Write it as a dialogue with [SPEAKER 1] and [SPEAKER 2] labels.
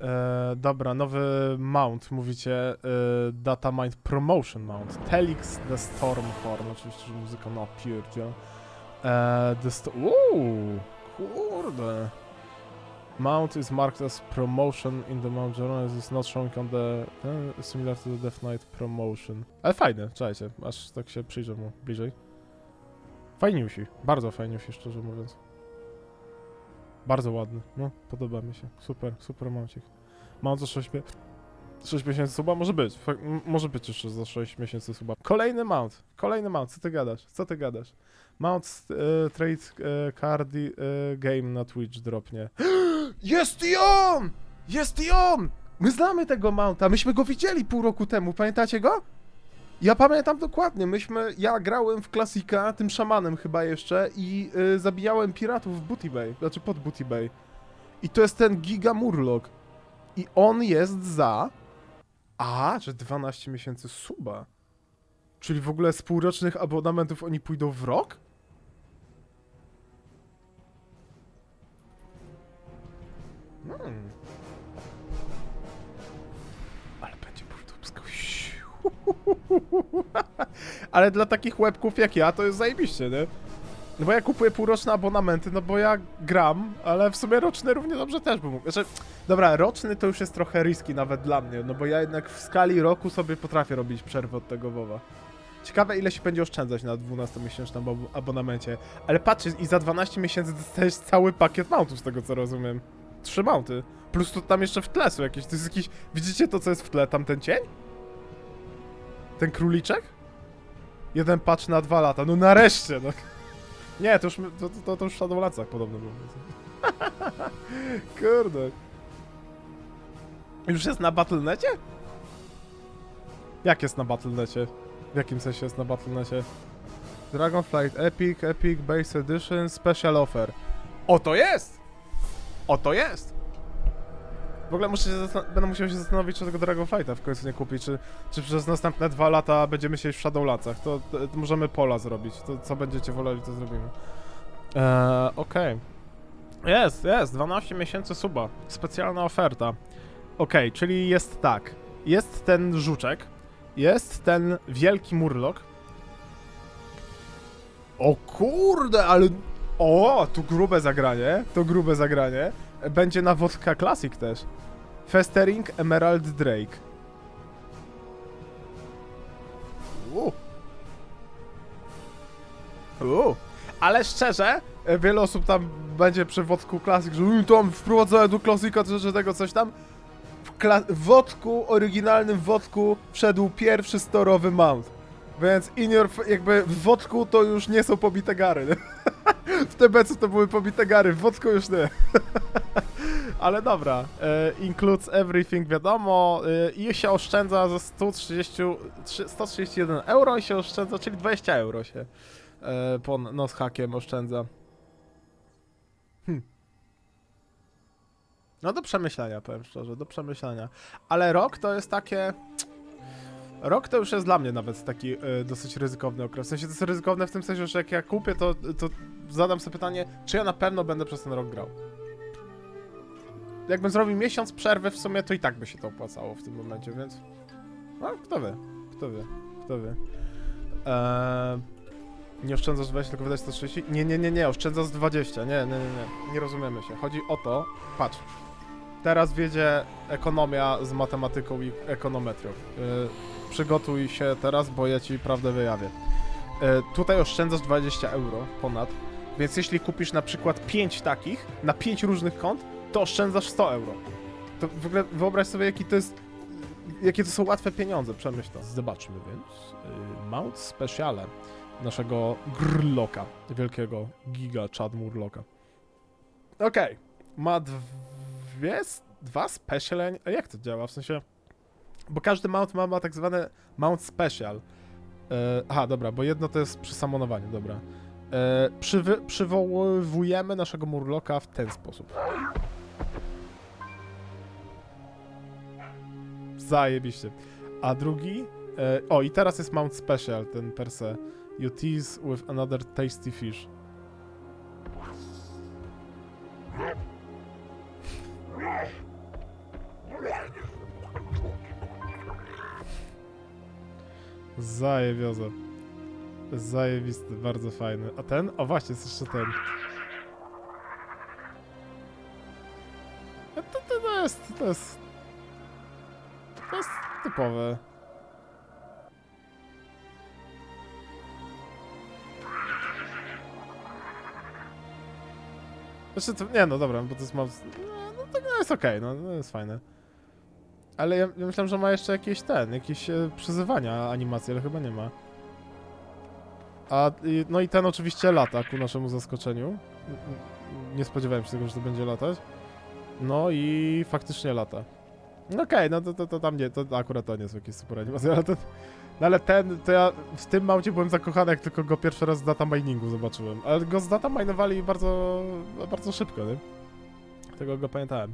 [SPEAKER 1] E, dobra, nowy mount, mówicie. E, data Mind Promotion Mount. Telix The Stormhorn, oczywiście, że muzyka na pierdzie. E, the sto Uuu, kurde. Mount is marked as promotion in the Mount Journal is not showing on the... similar to the Death Knight promotion. Ale fajny, czekajcie, aż tak się przyjrzę mu bliżej. Fajniusi, bardzo fajniusi, szczerze mówiąc. Bardzo ładny, no, podoba mi się. Super, super mouncik. Mam za 6, mie 6 miesięcy suba? Może być, może być jeszcze za 6 miesięcy suba. Kolejny mount, kolejny mount, co ty gadasz, co ty gadasz? Mount e, Trade e, Cardi e, Game na Twitch dropnie. Jest i on! Jest i on! My znamy tego mounta, myśmy go widzieli pół roku temu, pamiętacie go? Ja pamiętam dokładnie, myśmy, ja grałem w klasika, tym szamanem chyba jeszcze i y, zabijałem piratów w Booty Bay, znaczy pod Booty Bay. I to jest ten Giga Murloc. I on jest za... A, że 12 miesięcy suba. Czyli w ogóle z półrocznych abonamentów oni pójdą w rok? Hmm. Ale dla takich łebków jak ja to jest zajebiście, nie? No bo ja kupuję półroczne abonamenty, no bo ja gram, ale w sumie roczny równie dobrze też bym mógł. Znaczy, dobra, roczny to już jest trochę riski nawet dla mnie, no bo ja jednak w skali roku sobie potrafię robić przerwę od tego WoWa. Ciekawe ile się będzie oszczędzać na 12-miesięcznym abo- abonamencie. Ale patrzcie, i za 12 miesięcy dostajesz cały pakiet mountów z tego co rozumiem. Trzy mounty. Plus tu tam jeszcze w tle są jakieś, to jest jakiś... Widzicie to co jest w tle, tam ten cień? Ten króliczek? Jeden patch na dwa lata, no nareszcie, no. Nie, to już, to, to, to już w Shadowlandsach podobno było. Kurde. Już jest na Battle.necie? Jak jest na Battle.necie? W jakim sensie jest na Battle.necie? Dragonflight Epic, Epic Base Edition, Special Offer. O to jest! O to jest! W ogóle muszę się będę musiał się zastanowić, czy tego Dragonflighta w końcu nie kupić, czy, czy przez następne dwa lata będziemy siedzieć w Shadowlandsach. To, to, to możemy pola zrobić. To co będziecie woleli, to zrobimy. Eee, okej. Jest, jest, 12 miesięcy suba. Specjalna oferta. Okej, czyli jest tak. Jest ten żuczek, jest ten wielki murlok. O kurde, ale... O, tu grube zagranie, to grube zagranie. Będzie na Wodka Classic też. Festering Emerald Drake. U. U. Ale szczerze, e, wiele osób tam będzie przy Wodku Classic, że "Mm, tam wprowadzałem do klasika coś tego, coś tam. W, wodku, oryginalnym wodku wszedł pierwszy storowy mount. Więc in your, jakby w wodku to już nie są pobite gary. w TBC to były pobite gary, w wodku już nie. Ale dobra, e, includes everything wiadomo e, i się oszczędza ze 130, trzy- 131 euro i się oszczędza, czyli 20 euro się e, po nos hakiem oszczędza. Hm. No do przemyślenia, powiem szczerze, do przemyślenia. Ale rok to jest takie... Rok to już jest dla mnie nawet taki e, dosyć ryzykowny okres. W sensie to jest ryzykowne w tym sensie, że jak ja kupię, to, to zadam sobie pytanie, czy ja na pewno będę przez ten rok grał. Jakbym zrobił miesiąc przerwy w sumie, to i tak by się to opłacało w tym momencie, więc... No, kto wie, kto wie, kto wie. Eee, nie oszczędzasz 20, tylko wydać 130? Nie, nie, nie, nie, oszczędzasz 20, nie, nie, nie, nie, nie rozumiemy się. Chodzi o to, patrz, teraz wiedzie ekonomia z matematyką i ekonometrią. Yy, przygotuj się teraz, bo ja ci prawdę wyjawię. Yy, tutaj oszczędzasz 20 euro ponad, więc jeśli kupisz na przykład 5 takich, na 5 różnych kont, to oszczędzasz 100 euro. To w ogóle wyobraź sobie, jaki to jest, jakie to są łatwe pieniądze, przemyśl to. Zobaczmy więc, yy, Mount Speciale naszego grloka, wielkiego giga Chad Murloka. Okej, ma dwie, dwa special, a jak to działa, w sensie, bo każdy mount ma, ma tak zwane mount special. E, aha, dobra, bo jedno to jest przy samonowaniu, dobra. E, przywy, przywołujemy naszego Murloka w ten sposób. Zajebiście. A drugi... E, o, i teraz jest Mount Special, ten per se. You tease with another tasty fish. Zajebiozę. Zajebisty, bardzo fajny. A ten? O właśnie, jest jeszcze ten. To, to, to jest, to jest to jest typowe. Znaczy, to, nie no, dobra, bo to jest. No, no to jest okej, no, no jest fajne. Ale ja, ja myślałem, że ma jeszcze jakieś ten, jakieś e, przyzywania animacji, ale chyba nie ma. A, i, no i ten oczywiście lata ku naszemu zaskoczeniu. Nie spodziewałem się tego, że to będzie latać. No i faktycznie lata. No Okej, no to, to, to tam nie, to akurat to nie są jakieś super animacje, ale ten, no ale ten, to ja w tym maucie byłem zakochany, jak tylko go pierwszy raz z data miningu zobaczyłem. Ale go z data minowali bardzo, bardzo szybko, nie? Tego go pamiętałem.